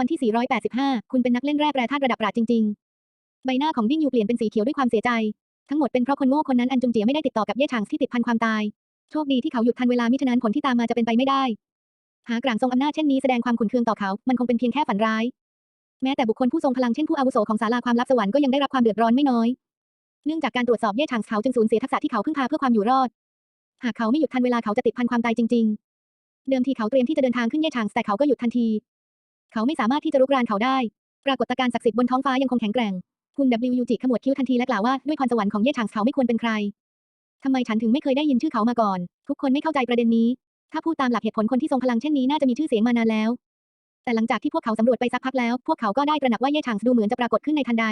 ตอนที่ 485 คุณเป็นนักเล่นแร่แปรธาตุระดับปราดจริง ๆ ใบหน้าของดิ้งยูเปลี่ยนเป็นสีเขียวด้วยความเสียใจ ทั้งหมดเป็นเพราะคนโง่คนนั้นอันจุงเจียไม่ได้ติดต่อกับเย่ฉางที่ติดพันความตาย โชคดีที่เขาหยุดทันเวลามิฉะนั้นผลที่ตามมาจะเป็นไปไม่ได้ หากลางทรงอำนาจเช่นนี้แสดงความขุ่นเคืองต่อเขา มันคงเป็นเพียงแค่ฝันร้าย แม้แต่บุคคลผู้ทรงพลังเช่นผู้อาวุโสของศาลาความลับสวรรค์ก็ยังได้รับความเดือดร้อนไม่น้อย เนื่องจากการตรวจสอบเย่ฉางเขาจึงสูญเสียทักษะที่เขาพึ่งพาเพื่อความอยู่รอด หากเขาไม่หยุดทันเวลาเขาจะติดพันความตายจริง ๆ เดิมทีเขาเตรียมที่จะเดินทางขึ้นเย่ฉางแต่เขาก็หยุดทันที เขาไม่สามารถที่จะรุกรานเขาได้ ปรากฏการณ์ศักดิ์สิทธิ์บนท้องฟ้ายังคงแข็งแกร่ง คุณ W ยูจิขมวดคิ้วทันทีและกล่าวว่าด้วยพรสวรรค์ของเย่ฉางเขาไม่ควรเป็นใครทำไมฉันถึงไม่เคยได้ยินชื่อเขามาก่อน ทุกคนไม่เข้าใจประเด็นนี้ ถ้าพูดตามหลักเหตุผลคนที่ทรงพลังเช่นนี้น่าจะมีชื่อเสียงมานานแล้ว แต่หลังจากที่พวกเขาสำรวจไปสักพักแล้ว พวกเขาก็ได้ตระหนักว่าเย่ฉางดูเหมือนจะปรากฏขึ้นในทันใด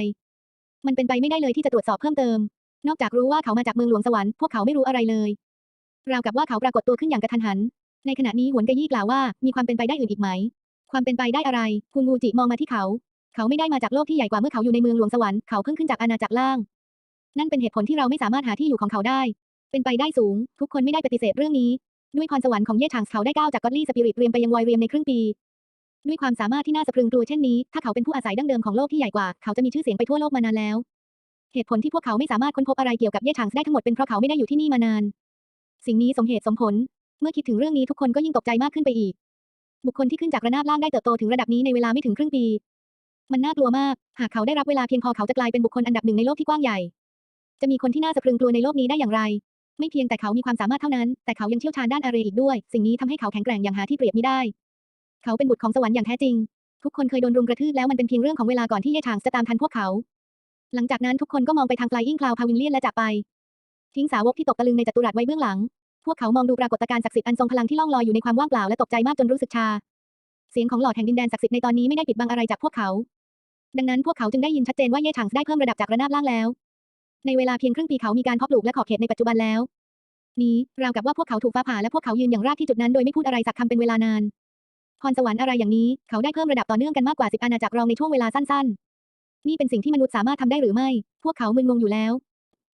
มันเป็นไปไม่ได้เลยที่จะตรวจสอบเพิ่มเติม นอกจากรู้ว่าเขามาจากเมืองหลวงสวรรค์พวกเขาไม่รู้อะไรเลย ราวกับว่าเขาปรากฏตัวขึ้นอย่างกระทันหัน ในขณะนี้หวนกะยี่กล่าวว่ามีความเป็นไปได้อื่นอีกไหม ความเป็นไปได้อะไร คุณงูจิมองมาที่เขา เขาไม่ได้มาจากโลกที่ใหญ่กว่าเมื่อเขาอยู่ในเมืองหลวงสวรรค์ เขาเพิ่งขึ้นจากอาณาจักรล่าง นั่นเป็นเหตุผลที่เราไม่สามารถหาที่อยู่ของเขาได้ เป็นไปได้สูง ทุกคนไม่ได้ปฏิเสธเรื่องนี้ ด้วยพรสวรรค์ของเย่ฉางเขาได้ก้าวจากก็อดลี่สปิริตเรียมไปยังวอยเรียมในครึ่งปี ด้วยความสามารถที่น่าสะพรึงกลัวเช่นนี้ ถ้าเขาเป็นผู้อาศัยดั้งเดิมของโลกที่ใหญ่กว่า เขาจะมีชื่อเสียงไปทั่วโลกมานานแล้ว เหตุผลที่พวกเขาไม่สามารถค้นพบอะไรเกี่ยวกับเย่ฉางได้ทั้งหมดเป็นเพราะเขาไม่ได้อยู่ที่นี่มานาน สิ่งนี้สมเหตุสมผล เมื่อคิดถึงเรื่องนี้ทุกคนก็ยิ่งตกใจมากขึ้นไปอีก บุคคลที่ขึ้นจากระนาบล่างได้เติบโตถึงระดับนี้ในเวลาไม่ถึงครึ่งปี มันน่ากลัวมาก หากเขาได้รับเวลาเพียงพอเขาจะกลายเป็นบุคคลอันดับหนึ่งในโลกที่กว้างใหญ่ จะมีคนที่น่าสะพรึงกลัวในโลกนี้ได้อย่างไร ไม่เพียงแต่เขามีความสามารถเท่านั้น แต่เขายังเชี่ยวชาญด้านอะไรอีกด้วย สิ่งนี้ทำให้เขาแข็งแกร่งอย่างหาที่เปรียบมิได้ เขาเป็นบุตรของสวรรค์อย่างแท้จริง ทุกคนเคยโดนรุมกระทืบแล้วมันเป็นเพียงเรื่องของเวลาก่อนที่เย่ฉางจะตามทันพวกเขา หลังจากนั้นทุกคนก็มองไปทาง Flying Cloud Pavilion และจากไป ทิ้งสาวกที่ตกตะลึงในจัตุรัสไว้เบื้องหลัง พวกเขามองดูปรากฏการณ์ศักดิ์สิทธิ์อันทรงพลังที่ล่องลอยอยู่ในความว่างเปล่าและตกใจมากจนรู้สึกชา เสียงของหลอดแห่งดินแดนศักดิ์สิทธิ์ในตอนนี้ไม่ได้ปิดบังอะไรจากพวกเขา ดังนั้นพวกเขาจึงได้ยินชัดเจนว่าเย่ฉางได้เพิ่มระดับจากระนาบล่างแล้ว ในเวลาเพียงครึ่งปีเขามีการเพาะปลูกและขอบเขตในปัจจุบันแล้ว นี้ราวกับว่าพวกเขาถูกฟ้าผ่าและพวกเขายืนอย่างราบที่จุดนั้นโดยไม่พูดอะไรสักคำเป็นเวลานานพรสวรรค์อะไรอย่างนี้เขาได้เพิ่มระดับต่อเนื่องกันมากกว่าสิบอาณาจักรรองในช่วงเวลาสั้นๆ นี่เป็นสิ่งที่มนุษย์สามารถทำได้หรือไม่ พวกเขามึนงงอยู่แล้ว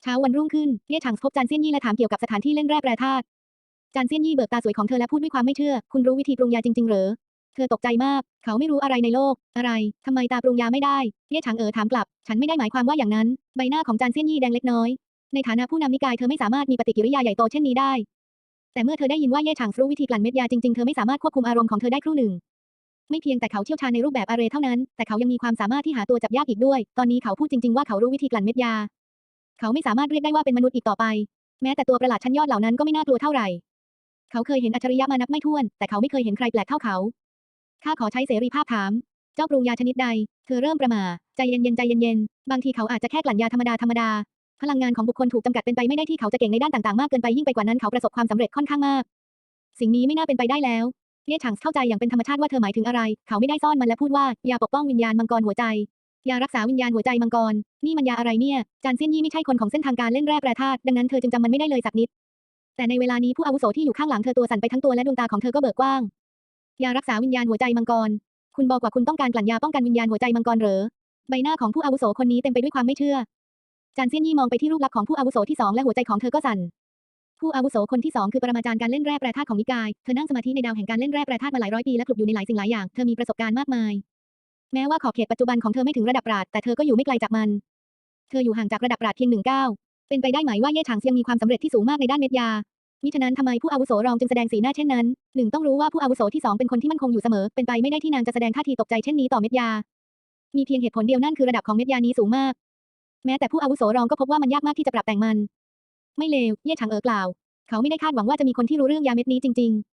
เช้าวันรุ่งขึ้นเย่ฉางพบจานเซียนยี่และถามเกี่ยวกับสถานที่เล่นแร่แปรธาตุจานเซียนยี่เบิกตาสวยของเธอและพูดด้วยความไม่เชื่อ คุณรู้วิธีปรุงยาจริงๆเหรอเธอตกใจมาก เขาไม่รู้อะไรในโลก อะไร ทำไมตาปรุงยาไม่ได้ เย่ฉางเอ๋อถามกลับ ฉันไม่ได้หมายความว่าอย่างนั้น ใบหน้าของจานเซียนยี่แดงเล็กน้อย ในฐานะผู้นำนิกายเธอไม่สามารถมีปฏิกิริยาใหญ่โตเช่นนี้ได้ แต่เมื่อเธอได้ยินว่าเย่ฉางรู้วิธีกลั่นเม็ดยาจริงๆ เธอไม่สามารถควบคุมอารมณ์ของเธอได้ครู่หนึ่ง ไม่เพียงแต่เขาเชี่ยวชาญในรูปแบบอาเรเท่านั้น แต่เขายังมีความสามารถที่หาตัวจับยากอีกด้วย ตอนนี้เขาพูดจริง ๆ ว่าเขารู้วิธีกลั่นเม็ดยา เขาไม่สามารถเรียกได้ว่าเป็นมนุษย์อีกต่อไป แม้แต่ตัวประหลาดชั้นยอดเหล่านั้นก็ไม่น่ากลัวเท่าไหร่ เขาเคยเห็นอัจฉริยะมานับไม่ถ้วน แต่เขาไม่เคยเห็นใครแปลกเท่าเขา ข้าขอใช้เสรีภาพถาม เจ้าปรุงยาชนิดใด เธอเริ่มประหม่าใจเย็นๆใจเย็นๆ บางทีเขาอาจจะแค่กลั่นยาธรรมดาธรรมดา พลังงานของบุคคลถูกจำกัดเป็นไปไม่ได้ที่เขาจะเก่งในด้านต่างๆ มากเกินไปยิ่งไปกว่านั้นเขาประสบความสำเร็จค่อนข้างมาก สิ่งนี้ไม่น่าเป็นไปได้แล้ว เย่ฉางเข้าใจอย่างเป็นธรรมชาติว่าเธอหมายถึงอะไร เขาไม่ได้ซ่อนมันและพูดว่ายาปกป้องวิญญาณมังกรหัวใจ ยารักษาวิญญาณหัวใจมังกร นี่มันยาอะไรเนี่ย จานเซียนยี่ไม่ใช่คนของเส้นทางการเล่นแร่แปรธาตุ ดังนั้นเธอจึงจำมันไม่ได้เลยสักนิด แต่ในเวลานี้ผู้อาวุโสที่อยู่ข้างหลังเธอตัวสั่นไปทั้งตัวและดวงตาของเธอก็เบิกกว้าง ยารักษาวิญญาณหัวใจมังกร คุณบอกว่าคุณต้องการกลั่นยาป้องกันวิญญาณหัวใจมังกรเหรอ ใบหน้าของผู้อาวุโสคนนี้เต็มไปด้วยความไม่เชื่อ จานเซียนยี่มองไปที่รูปลักษณ์ของผู้อาวุโสที่สองและหัวใจของเธอก็สั่น ผู้อาวุโสคนที่สองคือปรมาจารย์การเล่นแร่แปรธาตุของนิกาย เธอนั่งสมาธิในดาวแห่งการเล่นแร่แปรธาตุมาหลายร้อยปีและคลุกอยู่ในหลายสิ่งหลายอย่าง เธอมีประสบการณ์มากมาย แม้ว่าขอบเขตปัจจุบันของเธอไม่ถึงระดับปราดแต่เธอก็อยู่ไม่ไกลจากมัน เธออยู่ห่างจากระดับปราดเพียงหนึ่งก้าวเป็นไปได้ไหมว่าเย่ฉางเซียงมีความสำเร็จที่สูงมากในด้านเม็ดยามิฉะนั้นทำไมผู้อาวุโสรองจึงแสดงสีหน้าเช่นนั้นหนึ่งต้องรู้ว่าผู้อาวุโสที่สองเป็นคนที่มั่นคงอยู่เสมอ เป็นไปไม่ได้ที่นางจะแสดงท่าทีตกใจเช่นนี้ต่อเม็ดยา มีเพียงเหตุผลเดียวนั่นคือระดับของเม็ดยานี้สูงมาก แม้แต่ผู้อาวุโสรองก็พบว่ามันยากมากที่จะปรับแต่งมัน ไม่เลว เย่ฉางเอ๋อกล่าว เขาไม่ได้คาดหวังว่าจะมีคนที่รู้เรื่องยาเม็ดนี้จริง ๆ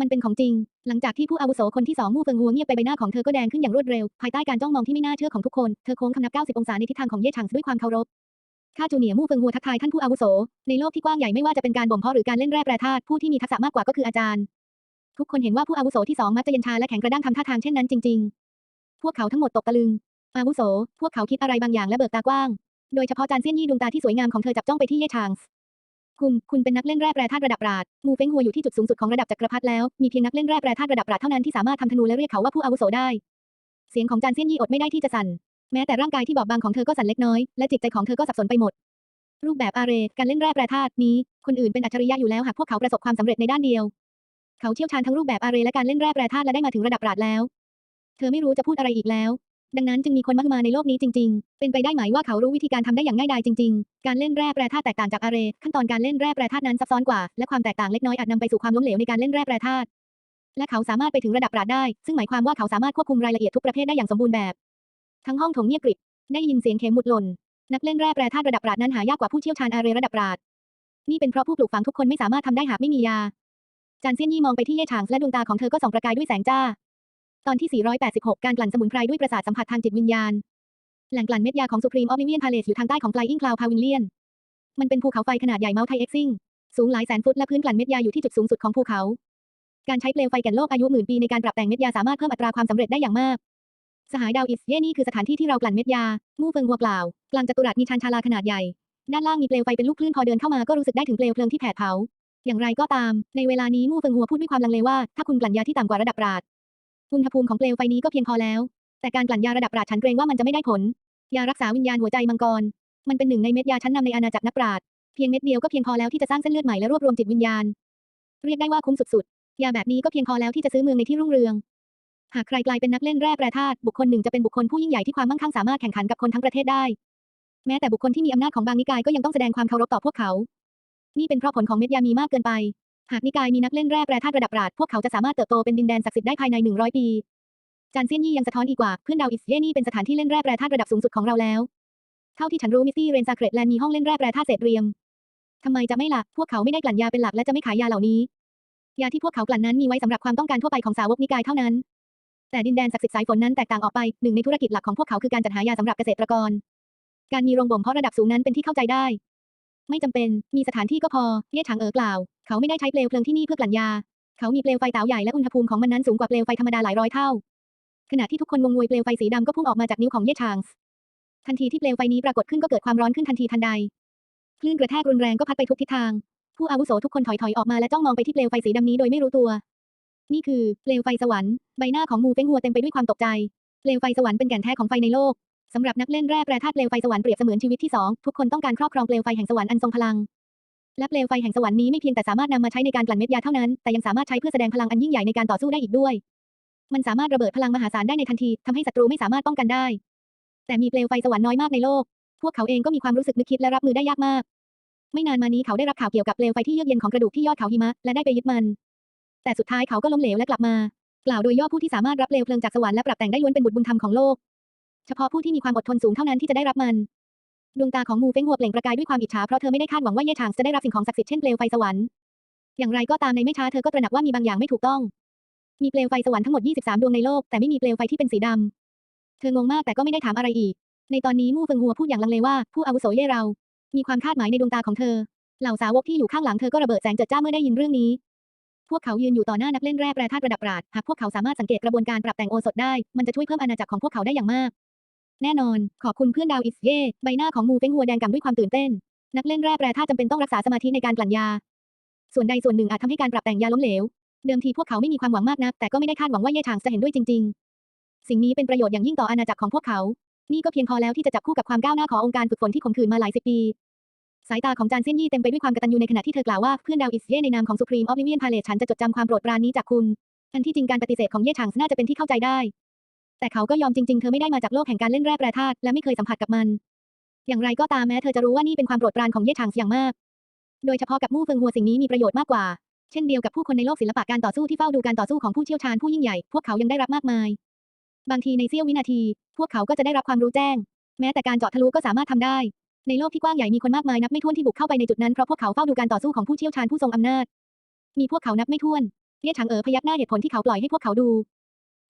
มันเป็นของจริง หลังจากที่ผู้อาวุโสคนที่สองมู่เฟิงงัวเงียบไปใบหน้าของเธอก็แดงขึ้นอย่างรวดเร็ว ภายใต้การจ้องมองที่ไม่น่าเชื่อของทุกคน เธอโค้งคำนับ 90 องศาในทิศทางของเย่ฉางด้วยความเคารพข้าจูเนียร์มู่เฟิงหัวทักทายท่านผู้อาวุโส ในโลกที่กว้างใหญ่ไม่ว่าจะเป็นการบ่มเพาะหรือการเล่นแร่แปรธาตุผู้ที่มีทักษะมากกว่าก็คืออาจารย์ ทุกคนเห็นว่าผู้อาวุโสที่สองมักจะเย็นชาและแข็งกระด้างทำท่าทางเช่นนั้นจริง ๆ พวกเขาทั้งหมดตกตะลึง อาวุโส พวกเขาคิดอะไรบางอย่างและเบิกตากว้าง โดยเฉพาะจานเซียนยี่ดวงตาที่สวยงามของเธอจับจ้องไปที่เย่ชางส์ คุณ คุณเป็นนักเล่นแร่แปรธาตุระดับปราดมูเฟ้งหัวอยู่ที่จุดสูงสุดของระดับจักรพรรดิแล้ว มีเพียงนักเล่นแร่แปรธาตุระดับปราดเท่านั้นที่สามารถทำธนูและเรียกเขาว่าผู้อาวุโสได้ เสียงของจานเซียนยี่อดไม่ได้ที่จะสั่น แม้แต่ร่างกายที่บอบบางของเธอก็สั่นเล็กน้อย และจิตใจของเธอก็สับสนไปหมด รูปแบบอาเรการเล่นแร่แปรธาตุนี้ คนอื่นเป็นอัจฉริยะอยู่แล้วหากพวกเขาประสบความสำเร็จในด้านเดียว เขาเชี่ยวชาญทั้งรูปแบบอาเรและการเล่นแร่แปรธาตุและได้มาถึงระดับปราดแล้ว เธอไม่รู้จะพูดอะไรอีกแล้ว ดังนั้นจึงมีคนมากมายในโลกนี้จริง ๆ เป็นไปได้ไหมว่าเขารู้วิธีการทำได้อย่างง่ายดายจริง ๆ การเล่นแร่แปรธาตุแตกต่างจากอาเรขั้นตอนการเล่นแร่แปรธาตุนั้นซับซ้อนกว่า และความแตกต่างเล็กน้อยอาจนำไปสู่ความล้มเหลวในการเล่นแร่แปรธาตุ และเขาสามารถไปถึงระดับปราดได้ ซึ่งหมายความว่าเขาสามารถควบคุมรายละเอียดทุกประเภทได้อย่างสมบูรณ์แบบ ทั้งห้องถงเงียบกริบ ได้ยินเสียงเข็มหมุดหล่น นักเล่นแร่แปรธาตุระดับปราดนั้นหายากกว่าผู้เชี่ยวชาญอาเรระดับปราด นี่เป็นเพราะผู้ปลูกฝังทุกคนไม่สามารถทำได้หากไม่มียา จานเซียนยี่มองไปที่เย่ฉางและดวงตาของเธอก็ส่องประกายด้วยแสงจ้า ตอนที่ 486 การกลั่นสมุนไพรด้วยประสาทสัมผัสทางจิตวิญญาณ แหล่งกลั่นเม็ดยาของ Supreme Oblivion Palace อยู่ทางใต้ของ Flying Cloud Pavilion มันเป็นภูเขาไฟขนาดใหญ่เมาไทเอ็กซิงสูงหลายแสนฟุตและพื้นกลั่นเม็ดยาอยู่ที่จุดสูงสุดของภูเขา การใช้เปลวไฟแก่นโลกอายุหมื่นปีในการปรับแต่งเม็ดยาสามารถเพิ่มอัตราความสำเร็จได้อย่างมาก สหายดาวอิสเย่นี่คือสถานที่ที่เรากลั่นเม็ดยามู่เฟิงหัวกล่าวกลางจัตุรัสมีชานชาลาขนาดใหญ่ ด้านล่างมีเปลวไฟเป็นลูกคลื่นพอเดินเข้ามาก็รู้สึกได้ถึงเปลวเพลิงที่แผดเผา อย่างไรก็ตาม ในเวลานี้มู่เฟิงหัวพูดด้วยความลังเลว่าถ้าคุณกลั่นยาที่ต่ำกว่าระดับปราด อุณหภูมิของเปลวไฟนี้ก็เพียงพอแล้ว แต่การกลั่นยาระดับปราดฉันเกรงว่ามันจะไม่ได้ผล ยารักษาวิญญาณหัวใจมังกร มันเป็นหนึ่งในเม็ดยาชั้นนำในอาณาจักรนักปราชญ์เพียงเม็ดเดียวก็เพียงพอแล้วที่จะสร้างเส้นเลือดใหม่และรวบรวมจิตวิญญาณ เรียกได้ว่าคุ้มสุดๆ ยาแบบนี้ก็เพียงพอแล้วที่จะซื้อเมืองในที่รุ่งเรือง หากใครกลายเป็นนักเล่นแร่แปรธาตุบุคคลหนึ่งจะเป็นบุคคลผู้ยิ่งใหญ่ที่ความมั่งคั่งสามารถแข่งขันกับคนทั้งประเทศได้ แม้แต่บุคคลที่มีอำนาจของบางนิกายก็ยังต้องแสดงความเคารพต่อพวกเขา นี่เป็นเพราะผลของเม็ดยามีมากเกินไป หากนิกายมีนักเล่นแร่แปรธาตุระดับปราดพวกเขาจะสามารถเติบโตเป็นดินแดนศักดิ์สิทธิ์ได้ภายใน 100 ปีจานเซียนยี่ยังสะท้อนอีกว่าเพื่อนดาวอิสเย่นี่เป็นสถานที่เล่นแร่แปรธาตุระดับสูงสุดของเราแล้ว เท่าที่ฉันรู้มิสตี้เรนซาเกรตแลนด์มีห้องเล่นแร่แปรธาตุเศษเรียมทำไมจะไม่ล่ะพวกเขาไม่ได้กลั่นยาเป็นหลักและจะไม่ขายยาเหล่านี้ยาที่พวกเขากลั่นนั้นมีไว้สำหรับความต้องการทั่วไปของสาวกนิกายเท่านั้น แต่ดินแดนศักดิ์สิทธิ์สายฝนนั้นแตกต่างออกไปหนึ่งในธุรกิจหลักของพวกเขาคือการจัดหายาสำหรับเกษตรกร การมีโรงบ่มเพาะระดับสูงนั้นเป็นที่เข้าใจได้ ไม่จำเป็นมีสถานที่ก็พอเย่ฉางเอ๋อกล่าว เขาไม่ได้ใช้เปลวเพลิงที่นี่เพื่อกลั่นยา เขามีเปลวไฟเต๋าใหญ่และอุณหภูมิของมันนั้นสูงกว่าเปลวไฟธรรมดาหลายร้อยเท่า ขณะที่ทุกคนงงงวยเปลวไฟสีดำก็พุ่งออกมาจากนิ้วของเย่ฉางส์ทันทีที่เปลวไฟนี้ปรากฏขึ้นก็เกิดความร้อนขึ้นทันทีทันใด คลื่นกระแทกรุนแรงก็พัดไปทุกทิศทาง ผู้อาวุโสทุกคนถอยถอยออกมาและจ้องมองไปที่เปลวไฟสีดำนี้โดยไม่รู้ตัว นี่คือเปลวไฟสวรรค์ ใบหน้าของมูเฟ้งหัวเต็มไปด้วยความตกใจ เปลวไฟสวรรค์เป็นแก่นแท้ของไฟในโลกสำหรับนักเล่นแร่แปรธาตุเปลวไฟสวรรค์เปรียบเสมือนชีวิตที่สองทุกคนต้องการครอบครองเปลวไฟแห่งสวรรค์อันทรงพลัง และเปลวไฟแห่งสวรรค์นี้ไม่เพียงแต่สามารถนำมาใช้ในการกลั่นเม็ดยาเท่านั้น แต่ยังสามารถใช้เพื่อแสดงพลังอันยิ่งใหญ่ในการต่อสู้ได้อีกด้วย มันสามารถระเบิดพลังมหาศาลได้ในทันทีทำให้ศัตรูไม่สามารถป้องกันได้ แต่มีเปลวไฟสวรรค์น้อยมากในโลก พวกเขาเองก็มีความรู้สึกนึกคิดและรับมือได้ยากมาก ไม่นานมานี้เขาได้รับข่าวเกี่ยวกับเปลวไฟที่เยือกเย็นของกระดูกที่ยอดเขาหิมะและได้ไปยึดมัน แต่สุดท้ายเขาก็ล้มเหลวและกลับมา กล่าวโดยย่อผู้ที่สามารถรับเปลวเพลิงจากสวรรค์และปรับแต่งได้ล้วนเป็นบุตรบุญธรรมของโลก เฉพาะผู้ที่มีความอดทนสูงเท่านั้นที่จะได้รับมัน ดวงตาของมูเฟ้งหัวเปล่งประกายด้วยความอิจฉาเพราะเธอไม่ได้คาดหวังว่าเย่ฉางจะได้รับสิ่งของศักดิ์สิทธิ์เช่นเปลวไฟสวรรค์อย่างไรก็ตามในไม่ช้าเธอก็ตระหนักว่ามีบางอย่างไม่ถูกต้อง มีเปลวไฟสวรรค์ทั้งหมด 23 ดวงในโลกแต่ไม่มีเปลวไฟที่เป็นสีดำเธองงมากแต่ก็ไม่ได้ถามอะไรอีก ในตอนนี้มู่เฟิงหัวพูดอย่างลังเลว่าผู้อาวุโสเย่เรา มีความคาดหมายในดวงตาของเธอ เหล่าสาวกที่อยู่ข้างหลังเธอก็ระเบิดแสงเจิดจ้าเมื่อได้ยินเรื่องนี้ พวกเขายืนอยู่ต่อหน้านักเล่นแร่แปรธาตุระดับปราดหากพวกเขาสามารถสังเกตกระบวนการปรับแต่งโอสถได้ มันจะช่วยเพิ่มอาณาจักรของพวกเขาได้อย่างมาก แน่นอน ขอบคุณเพื่อนดาวอิสเย่ใบหน้าของมูเฟงหัวแดงกำด้วยความตื่นเต้น นักเล่นแร่แปรธาตุจำเป็นต้องรักษาสมาธิในการกลั่นยา ส่วนใดส่วนหนึ่งอาจทำให้การปรับแต่งยาล้มเหลว เดิมทีพวกเขาไม่มีความหวังมากนัก แต่ก็ไม่ได้คาดหวังว่าเย่ฉางจะเห็นด้วยจริง ๆ สิ่งนี้เป็นประโยชน์อย่างยิ่งต่ออาณาจักรของพวกเขา นี่ก็เพียงพอแล้วที่จะจับคู่กับความก้าวหน้าขององค์การฝึกฝนที่ข่มขืนมาหลายสิบปี สายตาของจานเซียนยี่เต็มไปด้วยความกตัญญูในขณะที่เธอกล่าวว่าเพื่อนดาวอิสเย่ในนามของ Supreme Oblivion Palace ฉันจะจดจำความโปรดปรานนี้จากคุณอันที่จริงการปฏิเสธของเย่ฉางน่าจะเป็นที่เข้าใจได้ แต่เขาก็ยอมจริงๆ เธอไม่ได้มาจากโลกแห่งการเล่นแร่แปรธาตุและไม่เคยสัมผัสกับมัน อย่างไรก็ตามแม้เธอจะรู้ว่านี่เป็นความโปรดปรานของเย่ฉางอย่างมาก โดยเฉพาะกับมู่เฟิงหัวสิ่งนี้มีประโยชน์มากกว่า เช่นเดียวกับผู้คนในโลกศิลปะการต่อสู้ที่เฝ้าดูการต่อสู้ของผู้เชี่ยวชาญผู้ยิ่งใหญ่ พวกเขายังได้รับมากมาย บางทีในเสี้ยววินาที พวกเขาก็จะได้รับความรู้แจ้ง แม้แต่การเจาะทะลุก็สามารถทำได้ ในโลกที่กว้างใหญ่มีคนมากมายนับไม่ถ้วนที่บุกเข้าไปในจุดนั้นเพราะพวกเขาเฝ้าดูการต่อสู้ของผู้เชี่ยวชาญผู้ทรงอำนาจ มีพวกเขานับไม่ถ้วนเย่ฉางเอ๋อพยักหน้าเหตุผลที่เขาปล่อยให้พวกเขาดู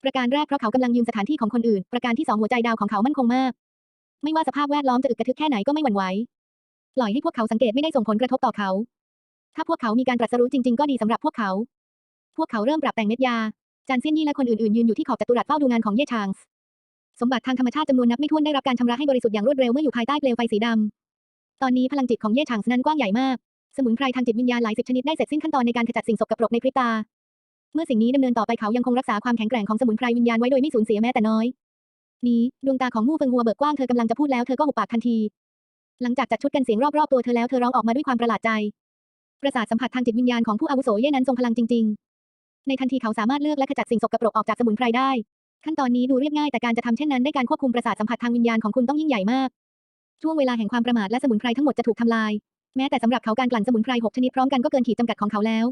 ประการแรกเพราะเขากำลังยืมสถานที่ของคนอื่น ประการที่สองหัวใจดาวของเขามั่นคงมาก ไม่ว่าสภาพแวดล้อมจะอึกกระทึกแค่ไหนก็ไม่หวั่นไหว ปล่อยให้พวกเขาสังเกตไม่ได้ส่งผลกระทบต่อเขา ถ้าพวกเขามีการตรัสรู้จริง ๆ ก็ดีสำหรับพวกเขา พวกเขาเริ่มปรับแต่งเม็ดยา จานเซียนยี่และคนอื่นๆยืนอยู่ที่ขอบจัตุรัสเฝ้าดูงานของเย่ชางส์สมบัติทางธรรมชาติจำนวนนับไม่ถ้วนได้รับการชำระให้บริสุทธิ์อย่างรวดเร็วเมื่ออยู่ภายใต้เปลวไฟสีดำตอนนี้พลังจิตของเย่ชางส์นั้นกว้างใหญ่มาก สมุนไพรทางจิตวิญญาณหลายสิบชนิดได้เสร็จสิ้นขั้นตอนในการขจัดสิ่งสกปรกในพริบตา เมื่อสิ่งนี้ดำเนินต่อไปเขายังคงรักษาความแข็งแกร่งของสมุนไพรวิญญาณไว้โดยไม่สูญเสียแม้แต่น้อย นี้ดวงตาของมู่เฟิงหัวเบิกกว้างเธอกำลังจะพูดแล้วเธอก็หุบปากทันที หลังจากจัดชุดกันเสียงรอบๆตัวเธอแล้วเธอร้องออกมาด้วยความประหลาดใจ ประสาทสัมผัสทางจิตวิญญาณของผู้อาวุโสเย่นั้นทรงพลังจริง ๆ ในทันทีเขาสามารถเลือกและขจัดสิ่งสกปรกออกจากสมุนไพรได้ ขั้นตอนนี้ดูเรียบง่ายแต่การจะทำเช่นนั้นได้การควบคุมประสาทสัมผัสทางวิญญาณของคุณต้องยิ่งใหญ่มากช่วงเวลาแห่งความประมาทและสมุนไพรทั้งหมดจะถูกทำลาย แม้แต่สำหรับเขาการกลั่นสมุนไพรหกชนิดพร้อมกันก็เกินขีดจำกัดของเขาแล้ว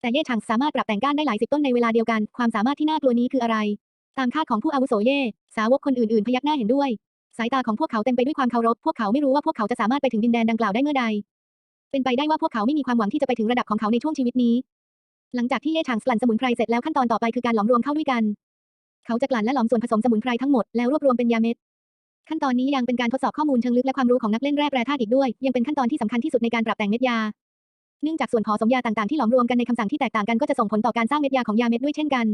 แต่เย่ฉางสามารถปรับแต่งก้านได้หลายสิบต้นในเวลาเดียวกัน ความสามารถที่น่ากลัวนี้คืออะไร ตามคาดของผู้อาวุโสเย่ สาวกคนอื่นๆ พยักหน้าเห็นด้วย สายตาของพวกเขาเต็มไปด้วยความเคารพ พวกเขาไม่รู้ว่าพวกเขาจะสามารถไปถึงดินแดนดังกล่าวได้เมื่อใด เป็นไปได้ว่าพวกเขาไม่มีความหวังที่จะไปถึงระดับของเขาในช่วงชีวิตนี้ หลังจากที่เย่ฉางกลั่นสมุนไพรเสร็จแล้วขั้นตอนต่อไปคือการหลอมรวมเข้าด้วยกัน เขาจะกลั่นและหลอมส่วนผสมสมุนไพรทั้งหมดแล้วรวบรวมเป็นยาเม็ดขั้นตอนนี้ยังเป็นการทดสอบข้อมูลเชิงลึกและความรู้ของนักเล่นแร่แปรธาตุอีกด้วย ยังเป็นขั้นตอนที่สำคัญที่สุดในการปรับแต่งเม็ดยา เนื่องจากส่วนผสมยาต่างๆที่หลอมรวมกันในคำสั่งที่แตกต่างกันก็จะส่งผลต่อการสร้างเม็ดยาของยาเม็ดด้วยเช่นกัน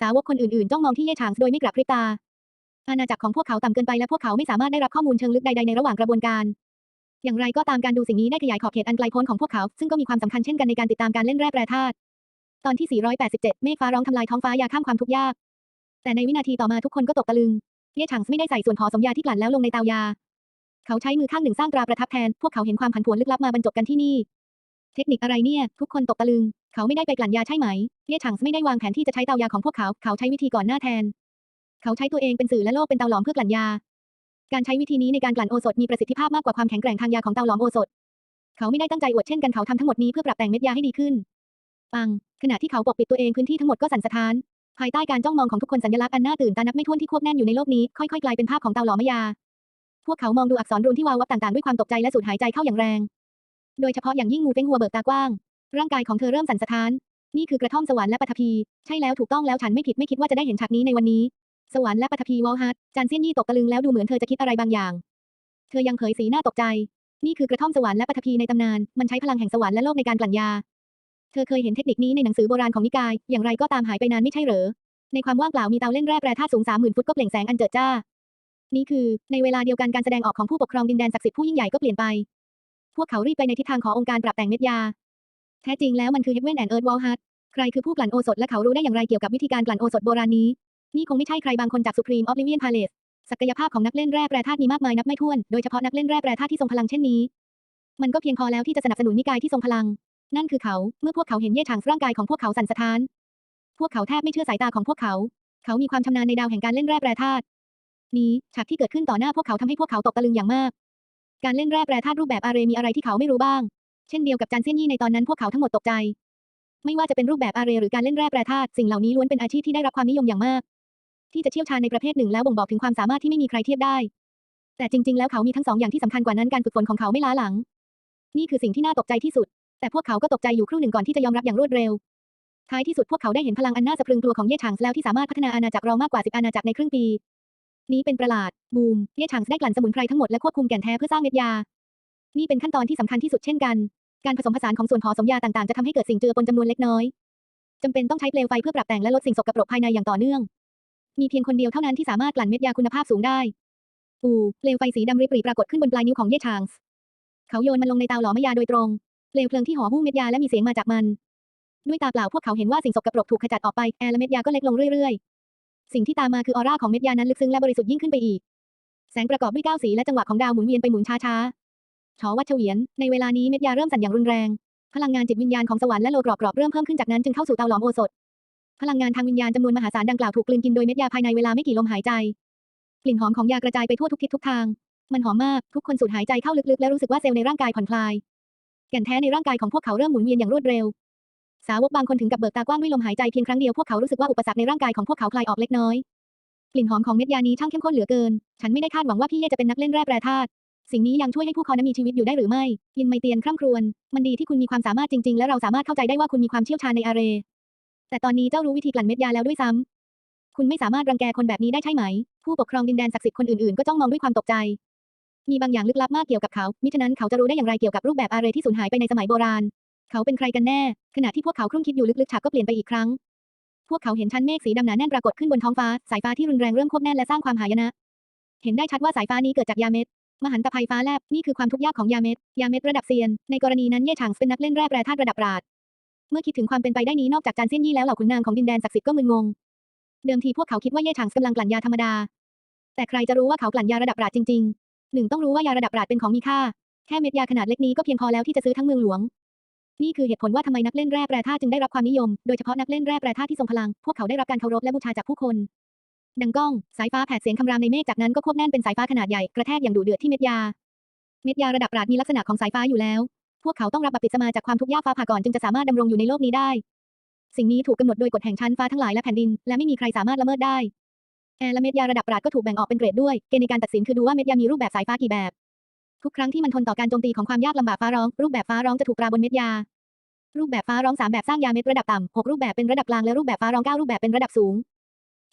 สาวกคนอื่นๆจ้องมองที่เย่ฉางโดยไม่กระพริบตา อาณาจักรของพวกเขาต่ำเกินไปและพวกเขาไม่สามารถได้รับข้อมูลเชิงลึกใดๆในระหว่างกระบวนการ อย่างไรก็ตามการดูสิ่งนี้ได้ขยายขอบเขตอันไกลโพ้นของพวกเขา ซึ่งก็มีความสำคัญเช่นกันในการติดตามการเล่นแร่แปรธาตุ ตอนที่ 487 เมฆฟ้าร้องทำลายท้องฟ้ายาข้ามความทุกข์ยาก แต่ในวินาทีต่อมาทุกคนก็ตกตะลึง เย่ฉางไม่ได้ใส่ส่วนผสมยาที่กลั่นแล้วลงในเตายา เขาใช้มือข้างหนึ่งสร้างตราประทับแทน พวกเขาเห็นความผันผวนลึกลับมาบรรจบกันที่นี่ เทคนิคอะไรเนี่ย ทุกคนตกตะลึง เขาไม่ได้ไปกลั่นยาใช่ไหมเย่ฉางไม่ได้วางแผนที่จะใช้เตายาของพวกเขา เขาใช้วิธีก่อนหน้าแทน เขาใช้ตัวเองเป็นสื่อและโลกเป็นเตาหลอมเพื่อกลั่นยา การใช้วิธีนี้ในการกลั่นโอสถมีประสิทธิภาพมากกว่าความแข็งแกร่งทางยาของเตาหลอมโอสถ เขาไม่ได้ตั้งใจอวดเช่นกันเขาทำทั้งหมดนี้เพื่อปรับแต่งเม็ดยาให้ดีขึ้น ปัง ขณะที่เขาปกปิดตัวเองพื้นที่ทั้งหมดก็สั่นสะท้าน ภายใต้การจ้องมองของทุกคนสัญลักษณ์อันน่าตื่นตานับไม่ถ้วนที่ควบแน่นอยู่ในโลกนี้ค่อยๆกลายเป็นภาพของเตาหลอมยา พวกเขามองดูอักษรรูนที่วาววับต่างๆด้วยความตกใจและสูดหายใจเข้าอย่างแรง โดยเฉพาะอย่างยิ่งงูเฟ้งหัวเบิกตากว้าง ร่างกายของเธอเริ่มสั่นสะท้าน นี่คือกระท่อมสวรรค์และปฐพี ใช่แล้วถูกต้องแล้วฉันไม่ผิดไม่คิดว่าจะได้เห็นฉากนี้ในวันนี้ สวรรค์และปฐพีวอลฮัตจานเซียนยี่ตกตะลึงแล้วดูเหมือนเธอจะคิดอะไรบางอย่าง เธอยังเผยสีหน้าตกใจ นี่คือกระท่อมสวรรค์และปฐพีในตำนาน มันใช้พลังแห่งสวรรค์และโลกในการกลั่นยา เธอเคยเห็นเทคนิคนี้ในหนังสือโบราณของนิกาย อย่างไรก็ตามหายไปนานไม่ใช่เหรอ ในความว่างเปล่ามีเตาเล่นแร่แปรธาตุสูงสามหมื่นฟุตก็เปล่งแสงอันเจิดจ้า นี่คือ ในเวลาเดียวกันการแสดงออกของผู้ปกครองดินแดนศักดิ์สิทธิ์ผู้ยิ่งใหญ่ก็เปลี่ยนไป พวกเขารีบไปในทิศทางขององค์การปรับแต่งเม็ดยา แท้จริงแล้วมันคือเฮเวนแอนเอิร์ธวอลฮัตใครคือผู้กลั่นโอสถและเขารู้ได้อย่างไรเกี่ยวกับวิธีการกลั่นโอสถโบราณนี้ นี่คงไม่ใช่ใครบางคนจากสุพรีมออฟลิเวียนพาเลสศักยภาพของนักเล่นแร่แปรธาตุมีมากมายนับไม่ถ้วน โดยเฉพาะนักเล่นแร่แปรธาตุที่ทรงพลังเช่นนี้ มันก็เพียงพอแล้วที่จะสนับสนุนนิกายที่ทรงพลัง นั่นคือเขา เมื่อพวกเขาเห็นเย่ฉางร่างกายของพวกเขาสั่นสะท้าน พวกเขาแทบไม่เชื่อสายตาของพวกเขา เขามีความชำนาญในดาวแห่งการเล่นแร่แปรธาตุนี้ ฉากที่เกิดขึ้นต่อหน้าพวกเขาทำให้พวกเขาตกตะลึงอย่างมาก การเล่นแร่แปรธาตุรูปแบบอาเรมีอะไรที่เขาไม่รู้บ้าง เช่นเดียวกับจานเซียนยี่ในตอนนั้นพวกเขาทั้งหมดตกใจ ไม่ว่าจะเป็นรูปแบบอาเรหรือการเล่นแร่แปรธาตุสิ่งเหล่านี้ล้วนเป็นอาชีพที่ได้รับความนิยมอย่างมาก ที่จะเชี่ยวชาญในประเภทหนึ่งแล้วบ่งบอกถึงความสามารถที่ไม่มีใครเทียบได้ แต่จริง ๆ แล้วเขามีทั้งสองอย่างที่สำคัญกว่านั้นการฝึกฝนของเขาไม่ล้าหลัง นี่คือสิ่งที่น่าตกใจที่สุด แต่พวกเขาก็ตกใจอยู่ครู่หนึ่งก่อนที่จะยอมรับอย่างรวดเร็วท้ายที่สุดพวกเขาได้เห็นพลังอันน่าสะพรึงกลัวของเย่ฉางแล้วที่สามารถพัฒนาอาณาจักรเรามากกว่าสิบอาณาจักรในครึ่งปี นี้เป็นประหลาด บูมเย่ฉางได้กลั่นสมุนไพรทั้งหมดและควบคุมแก่นแท้เพื่อสร้างเม็ดยา นี่เป็นขั้นตอนที่สำคัญที่สุดเช่นกัน การผสมผสานของส่วนผสมยาต่างๆ จะทำให้เกิดสิ่งเจือปนจำนวนเล็กน้อยจำเป็นต้องใช้เปลวไฟเพื่อปรับแต่งและลดสิ่งสกปรกภายในอย่างต่อเนื่อง มีเพียงคนเดียวเท่านั้นที่สามารถกลั่นเม็ดยาคุณภาพสูงได้ อูเปลวไฟสีดำริบรีปรากฏขึ้นบนปลายนิ้วของเย่ชางส์เขาโยนมันลงในเตาหลอมยาโดยตรง เปลวเพลิงที่ห่อหุ้มเม็ดยาและมีเสียงมาจากมัน ด้วยตาเปล่าพวกเขาเห็นว่าสิ่งสกปรกถูกขจัดออกไปแอร์และเม็ดยาก็เล็กลงเรื่อย สิ่งที่ตามมาคือออร่าของเม็ดยานั้นลึกซึ้งและบริสุทธิ์ยิ่งขึ้นไปอีก แสงประกอบด้วยก้าสีและจังหวะของดาวหมุนเวียนไปหมุนช้าๆชอวัดเฉวียน ในเวลานี้เม็ดยาเริ่มสั่นอย่างรุนแรง พลังงานจิตวิญญาณของสวรรค์และโลกรอบๆเริ่มเพิ่มขึ้นจากนั้นจึงเข้าสู่เตาหลอมโอสถ พลังงานทางวิญญาณจำนวนมหาศาลดังกล่าวถูกกลืนกินโดยเม็ดยาภายในเวลาไม่กี่ลมหายใจ กลิ่นหอมของยากระจายไปทั่วทุกทิศทุกทาง มันหอมมาก ทุกคนสูดหายใจเข้าลึกๆ และรู้สึกว่าเซลล์ในร่างกายผ่อนคลาย แก่นแท้ในร่างกายของพวกเขาเริ่มหมุนเวียนอย่างรวดเร็ว สาวกบางคนถึงกับเบิกตากว้างด้วยลมหายใจเพียงครั้งเดียวพวกเขารู้สึกว่าอุปสรรคในร่างกายของพวกเขาคลายออกเล็กน้อย กลิ่นหอมของเม็ดยานี้ช่างเข้มข้นเหลือเกิน ฉันไม่ได้คาดหวังว่าพี่เย่จะเป็นนักเล่นแร่แปรธาตุสิ่งนี้ยังช่วยให้ผู้เขานั้นมีชีวิตอยู่ได้หรือไม่ ยินไมเตียนคร่ำครวญมันดีที่คุณมีความสามารถจริง ๆ และเราสามารถเข้าใจได้ว่าคุณมีความเชี่ยวชาญในอาเร แต่ตอนนี้เจ้ารู้วิธีกลั่นเม็ดยาแล้วด้วยซ้ำคุณไม่สามารถรังแกคนแบบนี้ได้ใช่ไหม ผู้ปกครองดินแดนศักดิ์สิทธิ์คนอื่นๆก็จ้องมองด้วยความตกใจ มีบางอย่างลึกลับมากเกี่ยวกับเขา มิฉะนั้นเขาจะรู้ได้อย่างไรเกี่ยวกับรูปแบบอาเรที่สูญหายไปในสมัยโบราณ เขาเป็นใครกันแน่ ขณะที่พวกเขาครุ่นคิดอยู่ลึกๆฉากก็เปลี่ยนไปอีกครั้ง พวกเขาเห็นชั้นเมฆสีดำหนาแน่นปรากฏขึ้นบนท้องฟ้า สายฟ้าที่รุนแรงเริ่มควบแน่นและสร้างความหายนะ เห็นได้ชัดว่าสายฟ้านี้เกิดจากยาเม็ด มหันตภัยฟ้าแลบ นี่คือความทุกข์ยากของยาเม็ด ยาเม็ดระดับเซียน ในกรณีนั้นเย่ฉางเป็นนักเล่นแร่แปรธาตุระดับปราด เมื่อคิดถึงความเป็นไปได้นี้นอกจากจานเซียนยี่แล้วเหล่าขุนนางของดินแดนศักดิ์สิทธิ์ก็มึนงง เดิมทีพวกเขาคิดว่าเย่ฉางกำลังกลั่นยาธรรมดา แต่ใครจะรู้ว่าเขากลั่นยาระดับปราดจริงๆหนึ่งต้องรู้ว่ายาระดับปราดเป็นของมีค่า แค่เม็ดยาขนาดเล็กนี้ก็เพียงพอแล้วที่จะซื้อทั้งเมืองหลวง นี่คือเหตุผลว่าทำไมนักเล่นแร่แปรธาตุจึงได้รับความนิยม โดยเฉพาะนักเล่นแร่แปรธาตุที่ทรงพลัง พวกเขาได้รับการเคารพและบูชาจากผู้คน ดังก้อง สายฟ้าแผดเสียงคำรามในเมฆจากนั้นก็ควบแน่นเป็นสายฟ้าขนาดใหญ่กระแทกอย่างดุเดือดที่เม็ดยา เม็ดยาระดับปราดมีลักษณะของสายฟ้าอยู่แล้ว พวกเขาต้องรับบัพติศมาจากความทุกข์ยากฟ้าผ่าก่อนจึงจะสามารถดำรงอยู่ในโลกนี้ได้ สิ่งนี้ถูกกำหนดโดยกฎแห่งชั้นฟ้าทั้งหลายและแผ่นดิน และไม่มีใครสามารถละเมิดได้แอร์และเม็ดยาระดับปราดก็ถูกแบ่งออกเป็นเกรดด้วย เกณฑ์ในการตัดสินคือดูว่าเม็ดยามีรูปแบบสายฟ้ากี่แบบ ทุกครั้งที่มันทนต่อการโจมตีของความยากลำบากฟ้าร้อง รูปแบบฟ้าร้องจะถูกตราบนเม็ดยา รูปแบบฟ้าร้องสามแบบสร้างยาเม็ดระดับต่ำหกรูปแบบเป็นระดับกลางและรูปแบบฟ้าร้องเก้ารูปแบบเป็นระดับสูง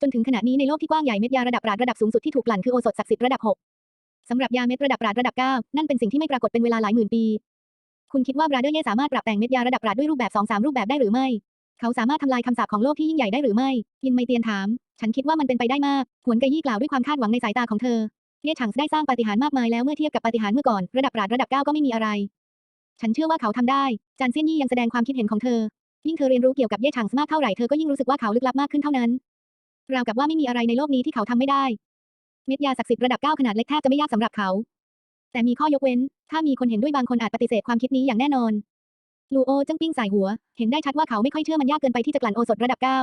จนถึงขณะนี้ในโลกที่กว้างใหญ่เม็ดยาระดับปราดระดับสูงสุดที่ถูกกลั่นคือโอสถศักดิ์สิทธิ์ระดับหกสำหรับยาเม็ดระดับปราดระดับเก้านั่นเป็นสิ่งที่ไม่ปรากฏเป็นเวลาหลายหมื่นปี คุณคิดว่าบราเดอร์เย่สามารถปรับแต่งเม็ดยาระดับปราดด้วยรูปแบบสองสามรูปแบบได้หรือไม่ เขาสามารถทำลายคำสาปของโลกที่ยิ่งใหญ่ได้หรือไม่ยินไมเตียนถาม ฉันคิดว่ามันเป็นไปได้มากหวนกะยี่กล่าวด้วยความคาดหวังในสายตาของเธอ เย่ฉังได้สร้างปาฏิหาริย์มากมายแล้วเมื่อเทียบกับปาฏิหาริย์เมื่อก่อน ระดับปราดระดับเก้าก็ไม่มีอะไร ฉันเชื่อว่าเขาทำได้ จานเซียนยี่ยังแสดงความคิดเห็นของเธอ ยิ่งเธอเรียนรู้เกี่ยวกับเย่ฉังมากเท่าไหร่เธอก็ยิ่งรู้สึกว่าเขาลึกลับมากขึ้นเท่านั้น ราวกับว่าไม่มีอะไรในโลกนี้ที่เขาทำไม่ได้ เม็ดยาศักดิ์สิทธิ์ระดับเก้าขนาดเล็กแทบจะไม่ยากสำหรับเขา แต่มีข้อยกเว้น ถ้ามีคนเห็นด้วยบางคนอาจปฏิเสธความคิดนี้อย่างแน่นอน ลูโอจึงปิ้งสายหัว เห็นได้ชัดว่าเขาไม่ค่อยเชื่อมันยากเกินไปที่จะกลั่นโอสถระดับเก้า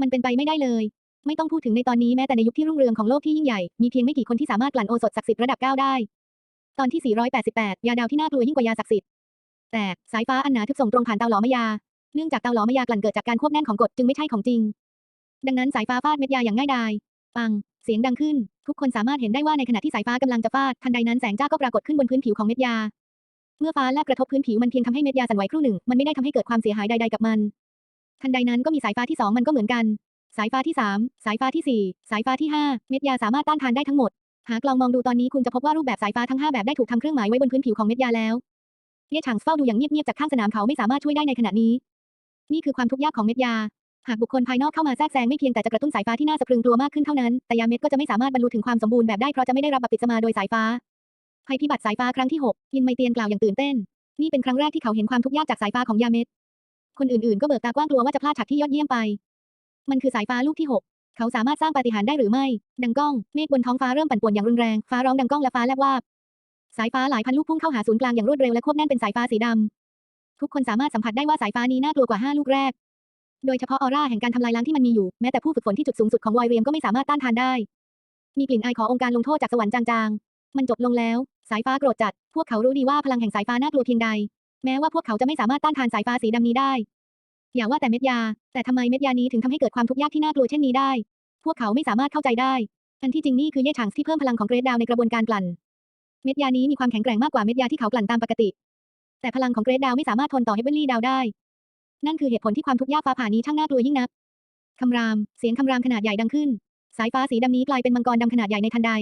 มันเป็นไปไม่ได้เลย ไม่ต้องพูดถึงในตอนนี้แม้แต่ในยุคที่รุ่งเรืองของโลกที่ยิ่งใหญ่ มีเพียงไม่กี่คนที่สามารถกลั่นโอสถศักดิ์สิทธิ์ระดับเก้าได้ ตอนที่ 488 ยาดาวที่น่ากลัวยิ่งกว่ายาศักดิ์สิทธิ์ แต่สายฟ้าอันหนาทึบส่งตรงผ่านเตาหลอมยา เนื่องจากเตาหลอมยากลั่นเกิดจากการควบแน่นของกรดจึงไม่ใช่ของจริง ดังนั้นสายฟ้าฟาดเม็ดยาอย่างง่ายดาย ปัง เสียงดังขึ้น ทุกคนสามารถเห็นได้ว่าในขณะที่สายฟ้ากำลังจะฟาด ทันใดนั้นแสงจ้าก็ปรากฏขึ้นบนพื้นผิวของเม็ดยา เมื่อฟ้าแลบกระทบพื้นผิวมันเพียงทำให้เม็ดยาสั่นไหวครู่หนึ่ง มันไม่ได้ทำให้เกิดความเสียหายใดๆกับมัน ทันใดนั้นก็มีสายฟ้าที่สองมันก็เหมือนกัน สายฟ้าที่สามสายฟ้าที่สี่สายฟ้าที่ห้าเม็ดยาสามารถต้านทานได้ทั้งหมด หากลองมองดูตอนนี้คุณจะพบว่ารูปแบบสายฟ้าทั้งห้าแบบได้ถูกทำเครื่องหมายไว้บนพื้นผิวของเม็ดยาแล้วเย่ฉางเฝ้าดูอย่างเงียบๆจากข้างสนามเขาไม่สามารถช่วยได้ในขณะนี้ นี่คือความทุกข์ยากของเม็ดยา หากบุคคลภายนอกเข้ามาแทรกแซงไม่เพียงแต่จะกระตุ้นสายฟ้าที่น่าสะพรึงกลัวมากขึ้นเท่านั้น แต่ยาเม็ดก็จะไม่สามารถบรรลุถึงความสมบูรณ์แบบได้เพราะจะไม่ได้รับบัพติศมาโดยสายฟ้าภัยพิบัติสายฟ้าครั้งที่6ยินไมเตียนกล่าวอย่างตื่นเต้น นี่เป็นครั้งแรกที่เขาเห็นความทุกข์ยากจากสายฟ้าของยาเม็ด คนอื่นๆ ก็เบิกตากว้างกลัวว่าจะพลาดฉากที่ยอดเยี่ยมไป มันคือสายฟ้าลูกที่ 6 เขาสามารถสร้างปาฏิหาริย์ได้หรือไม่ ดังก้อง เมฆบนท้องฟ้าเริ่มปั่นป่วนอย่างรุนแรง ฟ้าร้องดังก้องและฟ้าแลบวาบ สายฟ้าหลายพันลูกพุ่งเข้าหาศูนย์กลางอย่างรวดเร็วและควบแน่นเป็นสายฟ้าสีดำ ทุกคนสามารถสัมผัสได้ว่าสายฟ้านี้น่ากลัวกว่าห้าลูกแรก โดยเฉพาะออร่าแห่งการทำลายล้างที่มันมีอยู่ แม้แต่ผู้ฝึกฝนที่จุดสูงสุดของวอยเรียมก็ไม่สามารถต้านทานได้ มีกลิ่นอายขององค์การลงโทษจากสวรรค์จางๆ มันจบลงแล้ว สายฟ้าโกรธจัด พวกเขารู้ดีว่าพลังแห่งสายฟ้าน่ากลัวเพียงใด แม้ว่าพวกเขาจะไม่สามารถต้านทานสายฟ้าสีดำนี้ได้ อย่าว่าแต่เม็ดยา แต่ทำไมเม็ดยานี้ถึงทำให้เกิดความทุกข์ยากที่น่ากลัวเช่นนี้ได้ พวกเขาไม่สามารถเข้าใจได้ อันที่จริงนี่คือเย่ฉางที่เพิ่มพลังของเกรดดาวในกระบวนการกลั่น เม็ดยานี้มีความแข็งแกร่งมากกว่าเม็ดยาที่เขากลั่นตามปกติ แต่พลังของเกรดดาวไม่สามารถทนต่อเฮเบนลี่ดาวได้ นั่นคือเหตุผลที่ความทุกข์ยากฟ้าผ่านี้ช่างน่ากลัวยิ่งนักคำราม เสียงคำรามขนาดใหญ่ดังขึ้น สายฟ้าสีดำนี้กลายเป็นมังกรดำขนาดใหญ่ในทันใด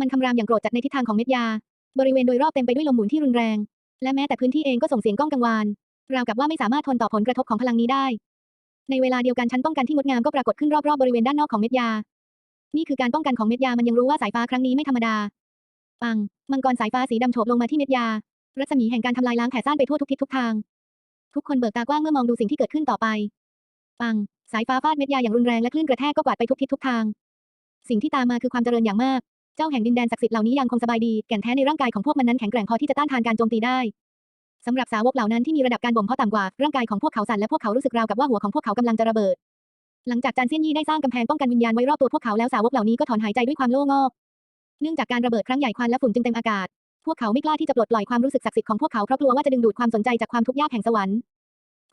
มันคำรามอย่างโกรธจัดในทิศทางของเม็ดยา บริเวณโดยรอบเต็มไปด้วยลมหมุนที่รุนแรง และแม้แต่พื้นที่เองก็ส่งเสียงก้องกังวาน ราวกับว่าไม่สามารถทนต่อผลกระทบของพลังนี้ได้ ในเวลาเดียวกันชั้นป้องกันที่งดงามก็ปรากฏขึ้นรอบๆบริเวณด้านนอกของเม็ดยา นี่คือการป้องกันของเม็ดยามันยังรู้ว่าสายฟ้าครั้งนี้ไม่ธรรมดา ปัง มังกรสายฟ้าสีดำโฉบลงมาที่เม็ดยา รัศมีแห่งการทำลายล้างแผ่ซ่านไปทั่วทุกทิศทุกทาง ทุกคนเบิกตากว้างเมื่อมองดูสิ่งที่เกิดขึ้นต่อไป ปัง สายฟ้าฟาดเม็ดยาอย่างรุนแรงและคลื่นกระแทกก็กวาดไปทุกทิศทุกทาง สิ่งที่ตามมาคือความเจริญอย่างมาก เจ้าแห่งดินแดนศักดิ์สิทธิ์เหล่านี้ยังคงสบายดี แก่นแท้ในร่างกายของพวกมันนั้นแข็งแกร่งพอที่จะต้านทานการโจมตีได้ สำหรับสาวกเหล่านั้นที่มีระดับการบ่มเพาะต่ำกว่า ร่างกายของพวกเขาสั่นและพวกเขารู้สึกราวกับว่าหัวของพวกเขากำลังจะระเบิด หลังจากจานเซียนยี่ได้สร้างกำแพงป้องกันวิญญาณไว้รอบตัวพวกเขาแล้วสาวกเหล่านี้ก็ถอนหายใจด้วยความโล่งอก เนื่องจากการระเบิดครั้งใหญ่ควันและฝุ่นจึงเต็มอากาศ พวกเขาไม่กล้าที่จะปลดปล่อยความรู้สึกศักดิ์สิทธิ์ของพวกเขาเพราะกลัวว่าจะดึงดูดความสนใจจากความทุกข์ยากแห่งสวรรค์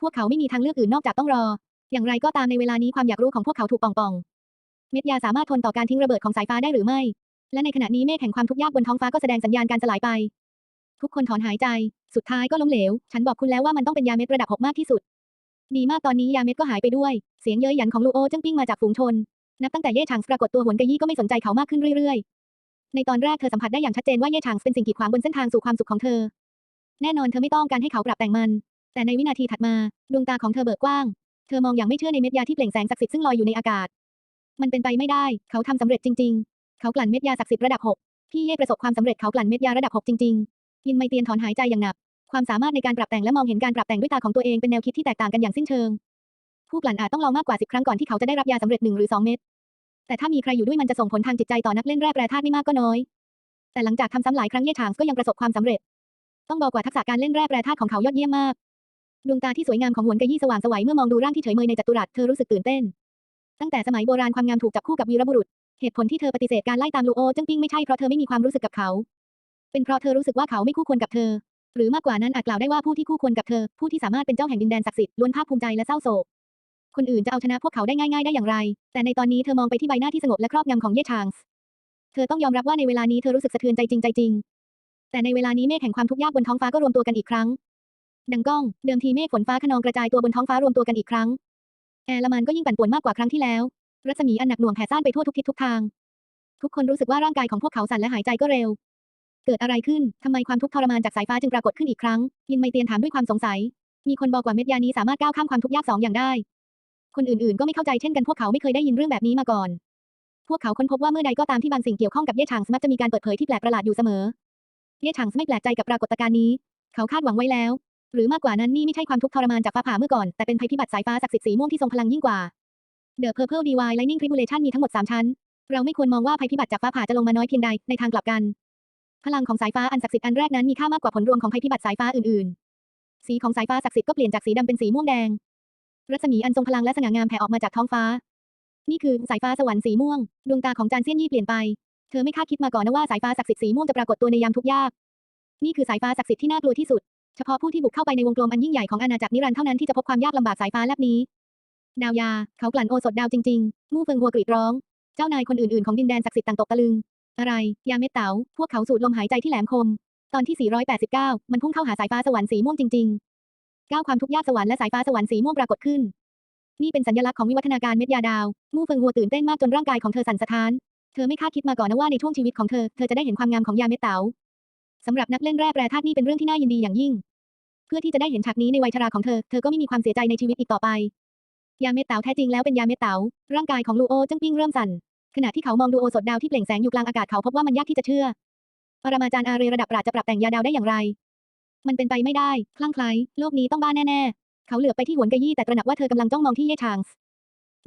พวกเขาไม่มีทางเลือกอื่นนอกจากต้องรอ อย่างไรก็ตามในเวลานี้ความอยากรู้ของพวกเขาถูกป่องป่องเม็ดยาสามารถทนต่อการทิ้งระเบิดของสายฟ้าได้หรือไม่ และในขณะนี้เมฆแห่งความทุกข์ยากบนท้องฟ้าก็แสดงสัญญาณการสลายไป ทุกคนถอนหายใจ สุดท้ายก็ล้มเหลว ฉันบอกคุณแล้วว่ามันต้องเป็นยาเม็ดระดับหกมากที่สุด ดีมากตอนนี้ยาเม็ดก็หายไปด้วย เสียงเย้ยหยันของลูโอจึงปิ้งมาจากฝูงชน นับตั้งแต่เย่ฉางปรากฏตัวหวนกะยี่ก็ไม่สนใจเขามากขึ้นเรื่อยๆ ในตอนแรกเธอสัมผัสได้อย่างชัดเจนว่าเย่ฉางเป็นสิ่งกีดขวางบนเส้นทางสู่ความสุขของเธอ แน่นอนเธอไม่ต้องการให้เขาปรับแต่งมัน แต่ในวินาทีถัดมาดวงตาของเธอเบิกกว้าง เธอมองอย่างไม่เชื่อในเม็ดยาที่เปล่งแสงศักดิ์สิทธิ์ซึ่งลอยอยู่ในอากาศ มันเป็นไปไม่ได้ เขาทำสำเร็จจริง ๆ เขากลั่นเม็ดยาศักดิ์สิทธิ์ระดับ6พี่เย่ประสบความสำเร็จเขากลั่นเม็ดยาระดับ6จริง ยินไมเตียนถอนหายใจอย่างหนัก ความสามารถในการปรับแต่งและมองเห็นการปรับแต่งด้วยตาของตัวเองเป็นแนวคิดที่แตกต่างกันอย่างสิ้นเชิง ผู้กลั่นอาจต้องลองมากกว่า10ครั้งก่อนที่เขาจะได้รับยาสำเร็จ1หรือ2เม็ด แต่ถ้ามีใครอยู่ด้วยมันจะส่งผลทางจิตใจต่อนักเล่นแร่แปรธาตุไม่มากก็น้อย แต่หลังจากทำซ้ำหลายครั้งเย่ฉางก็ยังประสบความสำเร็จ ต้องบอกว่าทักษะการเล่นแร่แปรธาตุของเขายอดเยี่ยมมาก ดวงตาที่สวยงามของหวนกะยี่สว่างสวัยเมื่อมองดูร่างที่เฉยเมยในจัตุรัสเธอรู้สึกตื่นเต้น ตั้งแต่สมัยโบราณความงามถูกจับคู่กับวีรบุรุษ เหตุผลที่เธอปฏิเสธการไล่ตามลูโอจิ้งปิ้งไม่ใช่เพราะเธอไม่มีความรู้สึกกับเขา เป็นเพราะเธอรู้สึกว่าเขาไม่คู่ควรกับเธอ หรือมากกว่านั้นอาจกล่าวได้ว่าผู้ที่คู่ควรกับเธอ ผู้ที่สามารถเป็นเจ้าแห่งดินแดนศักดิ์สิทธิ์ล้วนภาคภูมิใจและเศร้าโศก คนอื่นจะเอาชนะพวกเขาได้ง่ายๆได้อย่างไร แต่ในตอนนี้เธอมองไปที่ใบหน้าที่สงบและครอบงำของเย่ชางส์เธอต้องยอมรับว่าในเวลานี้เธอรู้สึกสะเทือนใจจริงใจจริง แต่ในเวลานี้เมฆแห่งความทุกข์ยากบนท้องฟ้าก็รวมตัวกันอีกครั้ง ดังก้อง เดิมทีเมฆฝนฟ้าขนองกระจายตัวบนท้องฟ้ารวมตัวกันอีกครั้ง แอลมันก็ยิ่งปั่นป่วนมากกว่าครั้งที่แล้ว รัศมีอันหนักหน่วงแผ่ซ่านไปทั่วทุกทิศทุกทาง ทุกคนรู้สึกว่าร่างกายของพวกเขาสั่นและหายใจก็เร็ว เกิดอะไรขึ้น ทำไมความทุกข์ทรมานจากสายฟ้าจึงปรากฏขึ้นอีกครั้ง ยินไมเตียนถามด้วยความสงสัย มีคนบอกว่าเม็ดยานี้สามารถก้าวข้ามความทุกข์ยากสองอย่างได้ คนอื่นๆ ก็ไม่เข้าใจเช่นกันพวกเขาไม่เคยได้ยินเรื่องแบบนี้มาก่อน พวกเขาค้นพบว่าเมื่อใดก็ตามที่บางสิ่งเกี่ยวข้องกับเย่ฉางมักจะมีการเปิดเผยที่แปลกประหลาดอยู่เสมอ เย่ฉางไม่แปลกใจกับปรากฏการณ์นี้ เขาคาดหวังไว้แล้ว หรือมากกว่านั้นนี่ไม่ใช่ความทุกข์ทรมานจากฟ้าผ่าเมื่อก่อน แต่เป็นภัยพิบัติสายฟ้าศักดิ์สิทธิ์สีม่วงที่ทรงพลังยิ่งกว่า The Purple Divine Lightning Tribulation มีทั้งหมด3ชั้น เราไม่ควรมองว่าภัยพิบัติจากฟ้าผ่าจะลงมาน้อยเพียงใด ในทางกลับกัน พลังของสายฟ้าอันศักดิ์สิทธิ์อันแรกนั้นมีค่ามากกว่าผลรวมของภัยพิบัติสายฟ้าอื่นๆ สีของสายฟ้าศักดิ์สิทธิ์ก็เปลี่ยนจากสีดำเป็นสีม่วงแดง รัศมีอันทรงพลังและสง่างามแผ่ออกมาจากท้องฟ้า นี่คือสายฟ้าสวรรค์สีม่วง ดวงตาของจานเซียนยี่เปลี่ยนไป เธอไม่คาดคิดมาก่อนนะว่าสายฟ้าศักดิ์สิทธิ์สีม่วงจะปรากฏตัวในยามทุกยาก นี่คือสายฟ้าศักดิ์สิทธิ์ที่น่ากลัวที่สุด เฉพาะผู้ที่บุกเข้าไปในวงกลมอันยิ่งใหญ่ของอาณาจักรนิรันดร์เท่านั้นที่จะพบความยากลำบากสายฟ้าแลบนี้ ดาวยา เขากลั่นโอสถดาวจริงๆมู่เฟิงหัวกรีดร้อง เจ้านายคนอื่นๆของดินแดนศักดิ์สิทธิ์ต่างตกตะลึง อะไร ยาเม็ดเต๋าพวกเขาสูดลมหายใจที่แหลมคม ตอนที่ 489 มันพุ่งเข้าหาสายฟ้าสวรรค์สีม่วงจริงๆก้าวความทุกข์ยากสวรรค์และสายฟ้าสวรรค์สีม่วงปรากฏขึ้น นี่เป็นสัญลักษณ์ของวิวัฒนาการเม็ดยาดาวมู่เฟิงหัวตื่นเต้นมากจนร่างกายของเธอสั่นสะท้าน เธอไม่คาดคิดมาก่อนนะว่าในช่วงชีวิตของเธอ เธอจะได้เห็นความงามของยาเม็ดเต๋าสำหรับนักเล่นแร่แปรธาตุนี่เป็นเรื่องที่น่ายินดีอย่างยิ่ง เพื่อที่จะได้เห็นฉากนี้ในวัยชราของเธอ เธอก็ไม่มีความเสียใจในชีวิตอีกต่อไป ยาเม็ดเต๋าแท้จริงแล้วเป็นยาเม็ดเต๋าร่างกายของลูโอจึงปิ้งเริ่มสั่น ขณะที่เขามองดูโอสถดาวที่เปล่งแสงอยู่กลางอากาศเขาพบว่ามันยากที่จะเชื่อ ปรมาจารย์อาเรระดับปราชญ์จะปรับแต่งยาดาวได้อย่างไร มันเป็นไปไม่ได้ คลั่งไคล้โลกนี้ต้องบ้าแน่ๆ เขาเหลือบไปที่หวนกะยี่แต่ตระหนักว่าเธอกำลังจ้องมองที่เย่ชางส์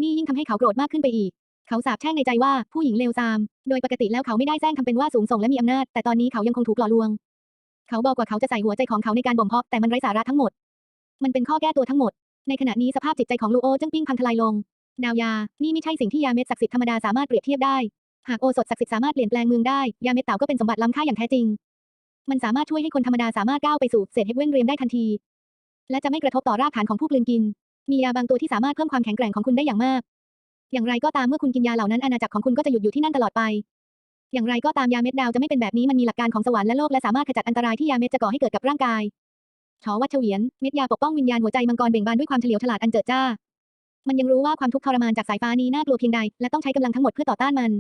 นี่ยิ่งทำให้เขาโกรธมากขึ้นไปอีก เขาสาบแช่งในใจว่าผู้หญิงเลวทราม โดยปกติแล้วเขาไม่ได้แซงทำเป็นว่าสูงส่งและมีอำนาจ แต่ตอนนี้เขายังคงถูกหลอลวง เขาบอกว่าเขาจะใส่หัวใจของเขาในการบ่มเพาะแต่มันไร้สาระทั้งหมด มันเป็นข้อแก้ตัวทั้งหมด ในขณะนี้สภาพจิตใจของลูโอจึงปิ้งพังทลายลง ดาวยา นี่ไม่ใช่สิ่งที่ยาเม็ดศักดิ์สิทธิ์ธรรมดาสามารถเปรียบเทียบได้ หากโอสถศักดิ์สิทธิ์สามารถเปลี่ยนแปลงเมืองได้ ยาเม็ดเต่าก็เป็นสมบัติล้ำค่าอย่างแท้จริง มันสามารถช่วยให้คนธรรมดาสามารถก้าวไปสู่เศษเฮเว่นเรียมได้ทันที และจะไม่กระทบต่อรากฐานของผู้กลืนกิน มียาบางตัวที่สามารถเพิ่มความแข็งแกร่งของคุณได้อย่างมาก อย่างไรก็ตามเมื่อคุณกินยาเหล่านั้นอาณาจักรของคุณก็จะหยุดอยู่ที่นั่นตลอดไป อย่างไรก็ตามยาเม็ดดาวจะไม่เป็นแบบนี้มันมีหลักการของสวรรค์และโลกและสามารถขจัดอันตรายที่ยาเม็ดจะก่อให้เกิดกับร่างกายชอวัชเวียนเม็ดยาปกป้องวิญญาณหัวใจมังกรเบ่งบานด้วยความเฉลียวฉลาดอันเจิดจ้า มันยังรู้ว่าความทุกข์ทรมานจากสายฟ้านี้น่ากลัวเพียงใด และต้องใช้กำลังทั้งหมดเพื่อต่อต้านมัน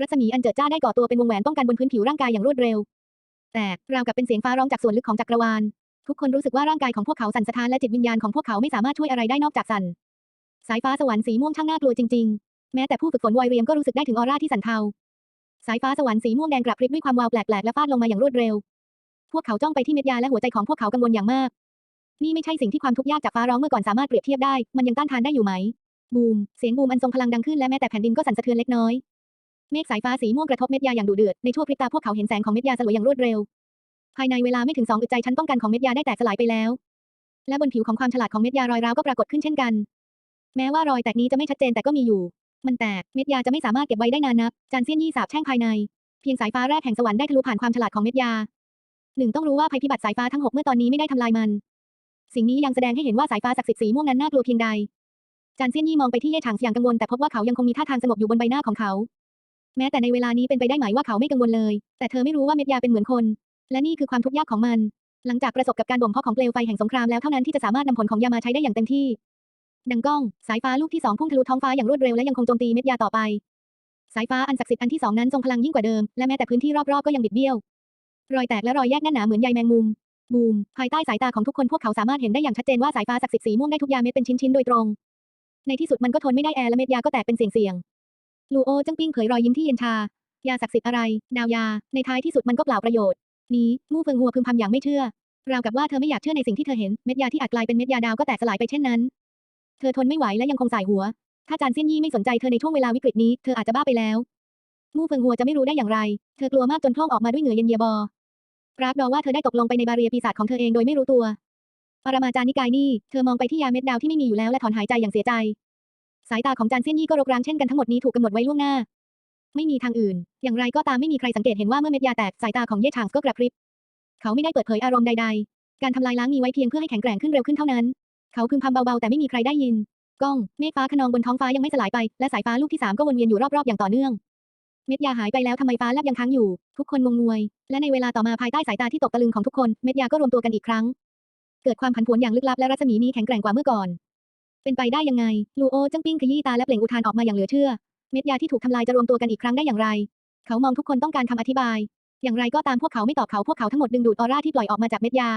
รัศมีอันเจิดจ้าได้ก่อตัวเป็นวงแหวนป้องกันบนพื้นผิวร่างกายอย่างรวดเร็ว แต่ราวกับเป็นเสียงฟ้าร้องจากส่วนลึกของจักรวาล ทุกคนรู้สึกว่าร่างกายของพวกเขาสั่นสะท้านและจิตวิญญาณของพวกเขาไม่สามารถช่วยอะไรได้นอกจากสั่น สายฟ้าสวรรค์สีม่วงช่างน่ากลัวจริง ๆ แม้แต่ผู้ฝึกฝนวอยเรียมก็รู้สึกได้ถึงออร่าที่สั่นเทา สายฟ้าสวรรค์สีม่วงแดงกระพริบด้วยความวาวแปลกๆและฟาดลงมาอย่างรวดเร็ว พวกเขาจ้องไปที่เม็ดยาและหัวใจของพวกเขากังวลอย่างมาก นี่ไม่ใช่สิ่งที่ความทุกข์ยากจากฟ้าร้องเมื่อก่อนสามารถเปรียบเทียบได้ มันยังต้านทานได้อยู่ไหม บูม เสียงบูมอันทรงพลังดังขึ้นและแม้แต่แผ่นดินก็สั่นสะเทือนเล็กน้อย เมฆสายฟ้าสีม่วงกระทบเม็ดยาอย่างดุเดือด ในชั่วพริบตาพวกเขาเห็นแสงของเม็ดยาสลวยอย่างรวดเร็ว ภายในเวลาไม่ถึงสองอึดใจชั้นป้องกันของเม็ดยาได้แตกสลายไปแล้ว และบนผิวของความฉลาดของเม็ดยารอยร้าวก็ปรากฏขึ้นเช่นกัน แม้ว่ารอยแตกนี้จะไม่ชัดเจนแต่ก็มีอยู่ มันแตก เม็ดยาจะไม่สามารถเก็บไว้ได้นานนับ จานเซียนยี่สาบแช่งภายใน เพียงสายฟ้าแรกแห่งสวรรค์ได้ทะลุผ่านความฉลาดของเม็ดยาหนึ่งต้องรู้ว่าภัยพิบัติสายฟ้าทั้งหกเมื่อตอนนี้ไม่ได้ทำลายมัน สิ่งนี้ยังแสดงให้เห็นว่าสายฟ้าศักดิ์สิทธิ์สีม่วงนั้นน่ากลัวเพียงใดจานเซียนยี่มองไปที่เย่ฉางอย่างกังวลแต่พบว่าเขายังคงมีท่าทางสงบอยู่บนใบหน้าของเขา แม้แต่ในเวลานี้เป็นไปได้ไหมว่าเขาไม่กังวลเลย แต่เธอไม่รู้ว่าเม็ดยาเป็นเหมือนคน และนี่คือความทุกข์ยากของมัน หลังจากประสบกับการบ่มเพาะของเปลวไฟแห่งสงครามแล้วเท่านั้นที่จะสามารถนำผลของยามาใช้ได้อย่างเต็มที่ ดังก้อง สายฟ้าลูกที่สองพุ่งทะลุท้องฟ้าอย่างรวดเร็วและยังคงโจมตีเม็ดยาต่อไป สายฟ้าอันศักดิ์สิทธิ์อันที่สองนั้นทรงพลังยิ่งกว่าเดิมและแม้แต่พื้นที่รอบๆก็ยังบิดเบี้ยว รอยแตกและรอยแยกแน่นหนาเหมือนใยแมงมุม บูม ภายใต้สายตาของทุกคนพวกเขาสามารถเห็นได้อย่างชัดเจนว่าสายฟ้าศักดิ์สิทธิ์สีม่วงได้ทุกยาเม็ดเป็นชิ้นๆ โดยตรง ในที่สุดมันก็ทนไม่ได้แอร์และเม็ดยาก็แตกเป็นเสียงๆลูโอจึงปิ้งเผยรอยยิ้มที่เย็นชา ยาศักดิ์สิทธิ์อะไร ดาวยา ในท้ายที่สุดมันก็เปล่าประโยชน์ นี้มู่เฟิงหัวพึมพำอย่างไม่เชื่อ ราวกับว่าเธอไม่อยากเชื่อในสิ่งที่เธอเห็น เม็ดยาที่อาจกลายเป็นเม็ดยาดาวก็แตกสลายไปเช่นนั้น เธอทนไม่ไหวและยังคงสายหัว ถ้าจานเซียนยี่ไม่สนใจเธอในช่วงเวลาวิกฤตนี้ เธออาจจะบ้าไปแล้ว มู่เฟิงหัวจะไม่รู้ได้อย่างไร เธอกลัวมากจนพร่องออกมาด้วยเหงื่อเย็นเยียบอ รับรอว่าเธอได้ตกลงไปในบาเรียปีศาจของเธอเองโดยไม่รู้ตัว ปรมาจารย์นิกายนี่ เธอมองไปที่ยาเม็ดดาวที่ไม่มีอยู่แล้วและถอนหายใจอย่างเสียใจ สายตาของจานเซียนยี่ก็รกร้างเช่นกันทั้งหมดนี้ถูกกำหนดไว้ล่วงหน้า ไม่มีทางอื่น อย่างไรก็ตามไม่มีใครสังเกตเห็นว่าเมื่อเม็ดยาแตกสายตาของเย่ฉางก็กระพริบ เขาไม่ได้เปิดเผยอารมณ์ใด ๆ การทำลายล้างมีไว้เพียงเพื่อให้แข็งแกร่งขึ้นเร็วขึ้นเท่านั้น เขาพึมพำเบาๆแต่ไม่มีใครได้ยินก้อง เมฆฟ้าขนองบนท้องฟ้ายังไม่สลายไป และสายฟ้าลูกที่สามก็วนเวียนอยู่รอบๆอย่างต่อเนื่อง เม็ดยาหายไปแล้วทำไมฟ้าแลบยังค้างอยู่ ทุกคนงงงวย และในเวลาต่อมาภายใต้สายตาที่ตกตะลึงของทุกคน เม็ดยาก็รวมตัวกันอีกครั้ง เกิดความผันผวนอย่างลึกลับและรัศมีนี้แข็งแกร่งกว่าเมื่อก่อน เป็นไปได้ยังไง ลูโอจังปิ้งขยี้ตาและเปล่งอุทานออกมาอย่างเหลือเชื่อ เม็ดยาที่ถูกทำลายจะรวมตัวกันอีกครั้งได้อย่างไร เขามองทุกคนต้องการคำอธิบาย อย่างไรก็ตามพวกเขาไม่ตอบเขาพวกเขาทั้งหมดดึงดูดออร่าที่ปล่อยออกมาจากเม็ดยา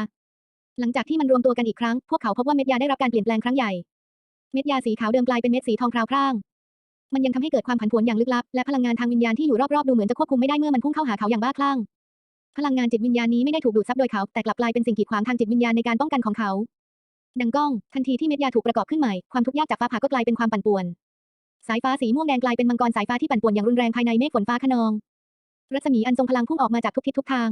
หลังจากที่มันรวมตัวกันอีกครั้ง พวกเขาพบว่าเม็ดยาได้รับการเปลี่ยนแปลงครั้งใหญ่ เม็ดยาสีขาวเดิมกลายเป็นเม็ดสีทองพราวพร่าง มันยังทำให้เกิดความผันผวนอย่างลึกลับ และพลังงานทางวิญญาณที่อยู่รอบๆดูเหมือนจะควบคุมไม่ได้เมื่อมันพุ่งเข้าหาเขาอย่างบ้าคลั่ง พลังงานจิตวิญญาณนี้ไม่ได้ถูกดูดซับโดยเขาแต่กลับกลายเป็นสิ่งกีดขวางทางจิตวิญญาณในการป้องกันของเขา ดังก้องทันทีที่เม็ดยาถูกประกอบขึ้นใหม่ความทุกข์ยากจากฟ้าผ่าก็กลายเป็นความปั่นป่วน สายฟ้าสีม่วงแดงกลายเป็นมังกรสายฟ้าที่ปั่นป่วนอย่างรุนแรงภายในเมฆฝนฟ้าคะนอง รัศมีอันทรงพลังพุ่งออกมาจากทุกทิศทุกทาง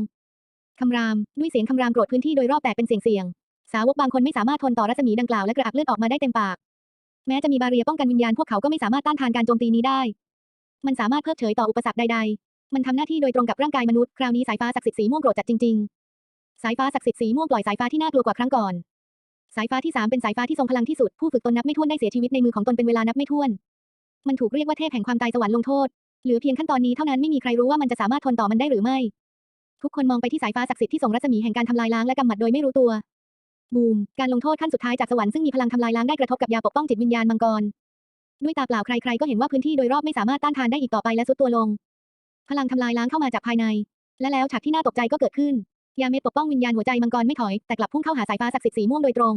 คำรามด้วยเสียงคำรามโกรธพื้นที่โดยรอบแตกเป็นเสียงๆสาวกบางคนไม่สามารถทนต่อรัศมีดังกล่าวและกระอักเลือดออกมาได้เต็มปาก แม้จะมีบาเรียป้องกันวิญญาณพวกเขาก็ไม่สามารถต้านทานการโจมตีนี้ได้ มันสามารถเพิกเฉยต่ออุปสรรคใด ๆ มันทำหน้าที่โดยตรงกับร่างกายมนุษย์ คราวนี้สายฟ้าศักดิ์สิทธิ์สีม่วงโกรธจัดจริง ๆ สายฟ้าศักดิ์สิทธิ์สีม่วงปล่อยสายฟ้าที่น่ากลัวกว่าครั้งก่อน สายฟ้าที่สามเป็นสายฟ้าที่ทรงพลังที่สุด ผู้ฝึกตนนับไม่ถ้วนได้เสียชีวิตในมือของตนเป็นเวลานับไม่ถ้วน มันถูกเรียกว่าเทพแห่งความตายสวรรค์ลงโทษหลือเพียงขั้นตอนนี้เท่านั้นไม่มีใครรู้ว่ามันจะสามารถทนต่อมันได้หรือไม่ ทุกคนมองไปที่สายฟ้าศักดิ์สิทธิ์ที่ส่งรัศมีแห่งการทำลายล้างและกำหมัดโดยไม่รู้ตัว บูม การลงโทษขั้นสุดท้ายจากสวรรค์ซึ่งมีพลังทำลายล้างได้กระทบกับยาปกป้องจิตวิญญาณมังกร ด้วยตาเปล่าใครๆก็เห็นว่าพื้นที่โดยรอบไม่สามารถต้านทานได้อีกต่อไปและซุดตัวลง พลังทำลายล้างเข้ามาจากภายใน และแล้วฉากที่น่าตกใจก็เกิดขึ้น ยาเม็ดปกป้องวิญญาณหัวใจมังกรไม่ถอยแต่กลับพุ่งเข้าหาสายฟ้าศักดิ์สิทธิ์สีม่วงโดยตรง